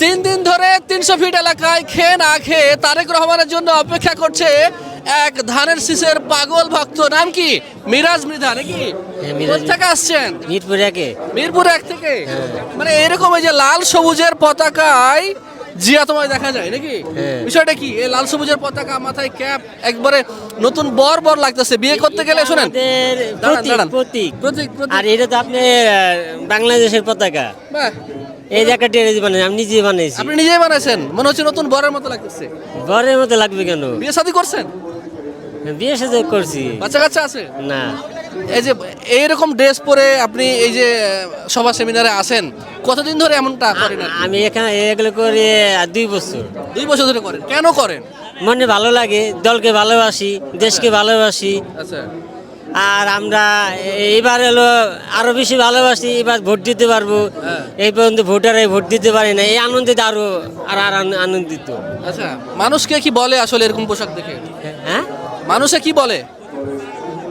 তিন দিন ধরে তিনশো ফিট এলাকায় খেয়ে না খেয়ে তারেক রহমানের জন্য অপেক্ষা করছে এক ধানের শীষের পাগল ভক্ত। নাম কি? মিরাজ মৃধা নাকি? হ্যাঁ, থেকে আসছেন? মিরপুর একে। মিরপুর এক থেকে? হ্যাঁ। মানে এরকম এই যে লাল সবুজের পতাকায় জিয়া তোমায় দেখা যায় নাকি? হ্যাঁ। বিষয়টা কি? এই লাল সবুজের পতাকা মাথায় ক্যাপ একবারে নতুন বর বর লাগতেছে। বিয়ে করতে গেলে শোনেন। প্রতীক প্রতীক আর এটা তো আপনি বাংলাদেশের পতাকা। এই যে একটা বানাই আমি নিজে বানাইছি। আপনি নিজেই বানাইছেন? মনে হচ্ছে নতুন বরের মতো লাগতেছে। ঘরের মতো লাগবে কেন? বিয়ে শাদী করছেন? বিয়ে সাথে করছি। বাচ্চা কাচ্চা আছে? না। এই যে এইরকম ড্রেস পরে আপনি এই যে সভা সেমিনারে আসেন কতদিন ধরে এমনটা করেন আমি এখানে এগুলো করে দুই বছর। দুই বছর ধরে করেন। কেন করেন? মনে ভালো লাগে দলকে ভালোবাসি দেশকে ভালোবাসি। আচ্ছা। আর আমরা এবার হলো আরও বেশি ভালোবাসি এবার ভোট দিতে পারব। হ্যাঁ। এই পর্যন্ত ভোটারে ভোট দিতে পারি না এই আনন্দিত আরও আর আর আনন্দিত। আচ্ছা। মানুষকে কি বলে আসলে এরকম পোশাক দেখে? হ্যাঁ? মানুষে কি বলে?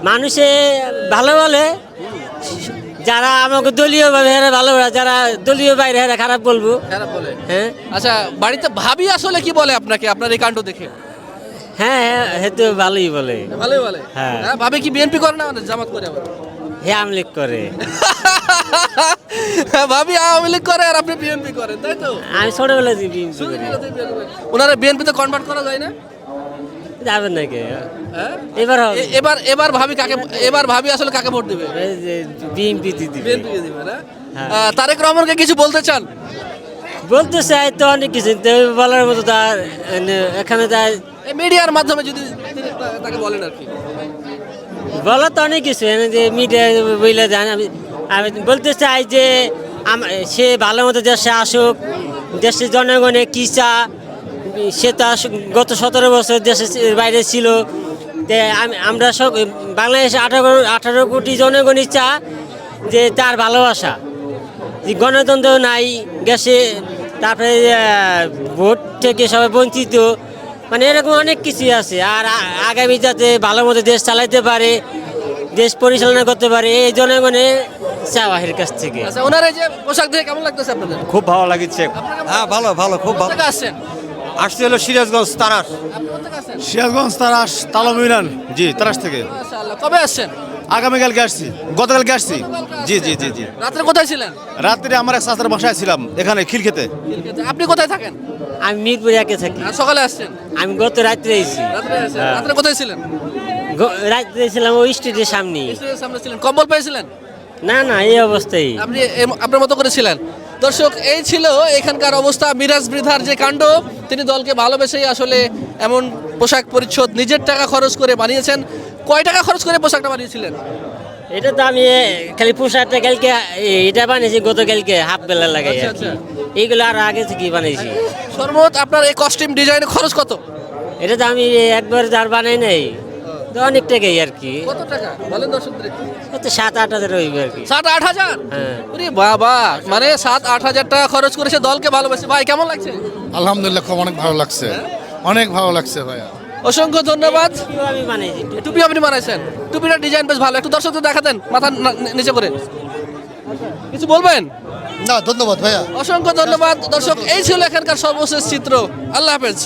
মানুষে ভালো বলে যারা আমাকে দলীয় ভাবে হেরা ভালো বলে যারা দলীয় বাইরে হেরা খারাপ বলব। খারাপ বলে। হ্যাঁ। আচ্ছা বাড়িতে ভাবি আসলে কি বলে আপনাকে আপনার এই কাণ্ড দেখে? হ্যাঁ হ্যাঁ হ্যাঁ তো ভালোই বলে। ভালোই বলে? হ্যাঁ। হ্যাঁ ভাবি কি বিএনপি করে না মানে জামাত করে আবার? হে আমলিক করে। ভাবি আওয়ামী লীগ করে আর আপনি বিএনপি করেন তাই তো? আমি ছোটবেলা দিয়ে বিএনপি ওনারা বিএনপিতে কনভার্ট করা যায় না? যাবেন নাকি? হ্যাঁ। এবার হবে। এবার এবার ভাবি কাকে এবার ভাবি আসলে কাকে ভোট দিবে? বিএনপি দিবে। হ্যাঁ। তারেক রহমানকে কিছু বলতে চান? বলতে চাই তো অনেক কিছু। বলার মতো তার এখানে তার মিডিয়ার মাধ্যমে যদি তাকে বলেন আর কি। বলার তো অনেক কিছু। যে মিডিয়া বইলে দেন আমি আমি বলতে চাই যে সে ভালো মতো দেশে আসুক দেশের জনগণে কী চা সে তো গত সতেরো বছর দেশের বাইরে ছিল। তে আমরা সব বাংলাদেশে আঠারো আঠারো কোটি জনগণই চা যে তার ভালোবাসা। যে গণতন্ত্র নাই গেছে তারপরে ভোট থেকে সবাই বঞ্চিত। মানে এরকম অনেক কিছু আছে। আর আগামী যাতে ভালো মতো দেশ চালাইতে পারে দেশ পরিচালনা করতে পারে এই জনগণের চাওয়াহের কাছ থেকে। আচ্ছা ওনার এই যে পোশাক দেখে কেমন লাগতেছে আপনাদের? খুব ভালো লাগছে হ্যাঁ ভালো ভালো খুব ভালো। আসছেন? আসছে হলো সিরাজগঞ্জ তারাস সিরাজগঞ্জ তারাস তালম ইউনিয়ন জি তারাস থেকে। কবে আসছেন? আগামীকালকে আসছি। গতকালকে আসছি। জি জি জি জি। রাত্রে কোথায় ছিলেন? রাত্রে আমার এক শাস্ত্রের বাসায় ছিলাম এখানে খিলখেতে। আপনি কোথায় থাকেন? আমি মিরপুর একে থাকি। সকালে আসছেন? আমি গত রাত্রে এসেছি। রাত্রে হ্যাঁ। কোথায় ছিলেন? রাত্রে ছিলাম ওই সামনে স্টেজের সামনে ছিলেন। কম্বল পেয়েছিলেন না না এই অবস্থায়। আপনি আপনার মতো করে ছিলেন? দর্শক এই ছিল এখানকার অবস্থা। মিরাজ বৃধার যে কাণ্ড তিনি দলকে ভালোবেসেই আসলে এমন পোশাক পরিচ্ছদ নিজের টাকা খরচ করে বানিয়েছেন। কয় টাকা খরচ করে পোশাকটা বানিয়েছিলেন? এটা তো আমি খালি পোশাকটা কালকে এটা বানিয়েছি গতকালকে হাফ বেলা লাগাই আচ্ছা। আচ্ছা। এইগুলো আর আগে থেকে বানিয়েছি। সর্বমোট আপনার এই কস্টিউম ডিজাইনের খরচ কত? এটা তো আমি একবার যার বানাই নাই। অনেক টাকাই আর কি। কত টাকা? বলেন দর্শকদের একটু। সাত আট হাজার হইবে আর কি। সাত আট হাজার? হ্যাঁ। ওরে বাবা মানে সাত আট হাজার টাকা খরচ করেছে দলকে ভালোবেসে। ভাই কেমন লাগছে? আলহামদুলিল্লাহ খুব অনেক ভালো লাগছে। অনেক ভালো লাগছে ভাইয়া। অসংখ্য ধন্যবাদ। টুপি আপনি বানাইছেন। টুপিটার ডিজাইন বেশ ভালো। একটু দর্শকদের দেখাতেন মাথা নিচে করে। কিছু বলবেন? না ধন্যবাদ ভাইয়া। অসংখ্য ধন্যবাদ। দর্শক এই ছিল এখানকার সর্বশেষ চিত্র। আল্লাহ হাফেজ।